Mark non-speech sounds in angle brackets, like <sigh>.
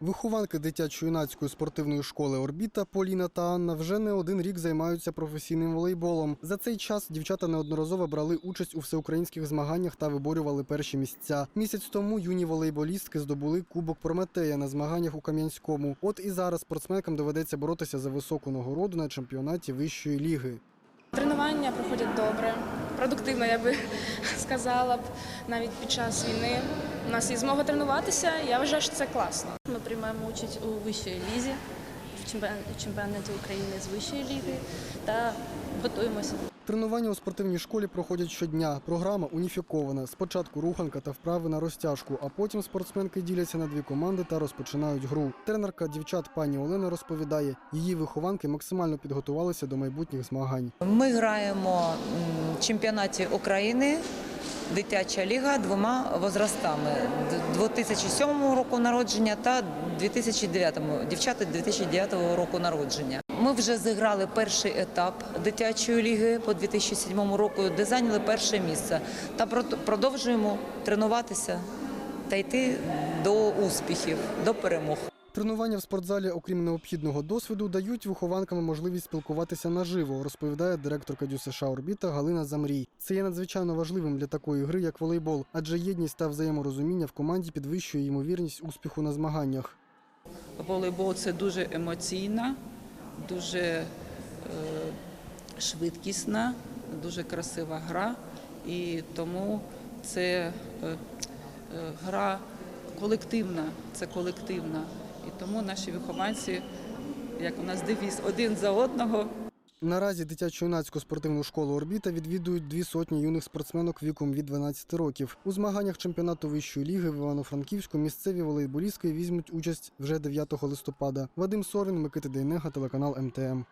Вихованки дитячо-юнацької спортивної школи Орбіта Поліна та Анна вже не один рік займаються професійним волейболом. За цей час дівчата неодноразово брали участь у всеукраїнських змаганнях та виборювали перші місця. Місяць тому юні волейболістки здобули кубок Прометея на змаганнях у Кам'янському. От і зараз спортсменкам доведеться боротися за високу нагороду на чемпіонаті вищої ліги. Тренування проходять добре, продуктивно, я би <laughs> сказала б, навіть під час війни. У нас є змога тренуватися, я вважаю, що це класно. Ми приймаємо участь у вищій лізі, в чемпіон- чемпіонаті України з вищої ліги та готуємося. Тренування у спортивній школі проходять щодня. Програма уніфікована. Спочатку руханка та вправи на розтяжку, а потім спортсменки діляться на дві команди та розпочинають гру. Тренерка дівчат пані Олена розповідає, її вихованки максимально підготувалися до майбутніх змагань. Ми граємо в чемпіонаті України. Дитяча ліга двома возрастами Д- 2007 року народження та 2009 дівчата 2009 року народження. Ми вже зіграли перший етап дитячої ліги по 2007 року, де зайняли перше місце. Та прод- продовжуємо тренуватися та йти до успіхів, до перемог. Тренування в спортзалі, окрім необхідного досвіду, дають вихованкам можливість спілкуватися наживо, розповідає директорка ДЮСШ «Орбіта» Галина Замрій. Це є надзвичайно важливим для такої гри, як волейбол, адже єдність та взаєморозуміння в команді підвищує ймовірність успіху на змаганнях. Волейбол це дуже емоційна, дуже е, швидкісна, дуже красива гра, і тому це е, е, гра колективна, це колективна. І тому наші вихованці, як у нас девіз, один за одного. Наразі дитячо-юнацьку спортивну школу Орбіта відвідують дві сотні юних спортсменок віком від 12 років. У змаганнях чемпіонату вищої ліги в Івано-Франківську місцеві волейболістки візьмуть участь вже 9 листопада. Вадим Сорин, Микита Дейнега, телеканал МТМ.